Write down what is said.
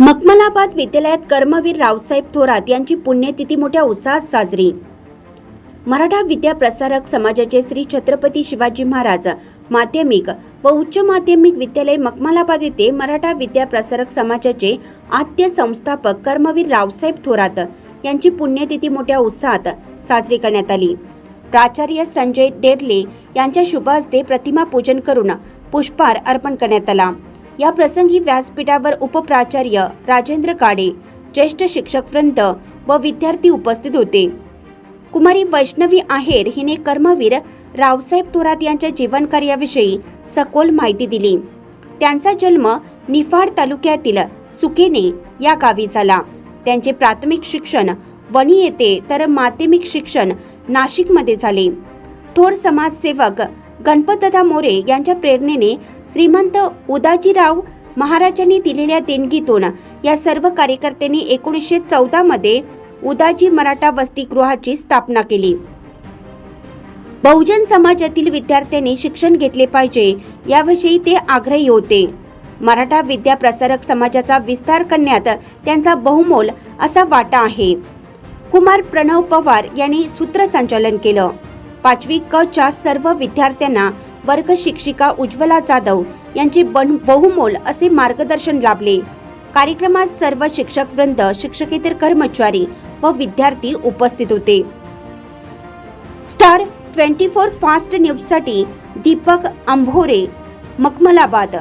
मखमलाबाद विद्यालयात कर्मवीर रावसाहेब थोरात यांची पुण्यतिथी मोठ्या उत्साहात साजरी. मराठा विद्या प्रसारक समाजाचे श्री छत्रपती शिवाजी महाराज माध्यमिक व उच्च माध्यमिक विद्यालय मखमलाबाद येथे मराठा विद्या प्रसारक समाजाचे आद्य संस्थापक कर्मवीर रावसाहेब थोरात यांची पुण्यतिथी मोठ्या उत्साहात साजरी करण्यात आली. प्राचार्य संजय डेरले यांच्या शुभ हस्ते प्रतिमा पूजन करून पुष्पहार अर्पण करण्यात आला. या प्रसंगी व्यासपीठावर उपप्राचार्य राजेंद्र काडे ज्येष्ठ शिक्षकवृंद व विद्यार्थी उपस्थित होते. कुमारी वैष्णवी आहेर हिने कर्मवीर रावसाहेब थोरात यांच्या जीवनकार्याविषयी सखोल माहिती दिली. त्यांचा जन्म निफाड तालुक्यातील सुकेने या गावी झाला. त्यांचे प्राथमिक शिक्षण वणी येथे तर माध्यमिक शिक्षण नाशिकमध्ये झाले. थोर समाजसेवक गणपतदादा मोरे यांच्या प्रेरणेने श्रीमंत उदाजीराव महाराजांनी दिलेल्या देणगीतून या सर्व कार्यकर्त्यांनी एकोणीसशे चौदामध्ये उदाजी मराठा वसतिगृहाची स्थापना केली. बहुजन समाजातील विद्यार्थ्यांनी शिक्षण घेतले पाहिजे याविषयी ते आग्रही होते. मराठा विद्या प्रसारक समाजाचा विस्तार करण्यात त्यांचा बहुमोल असा वाटा आहे. कुमार प्रणव पवार यांनी सूत्रसंचालन केलं. पाचवी क च्या सर्व विद्यार्थ्यांना वर्ग शिक्षिका उज्ज्वला जाधव यांचे बन बहुमोल असे मार्गदर्शन लाभले. कार्यक्रमात सर्व शिक्षक वृंद शिक्षकेतर कर्मचारी व विद्यार्थी उपस्थित होते. स्टार ट्वेंटी फोर फास्ट न्यूजसाठी दीपक आंभोरे मखमलाबाद.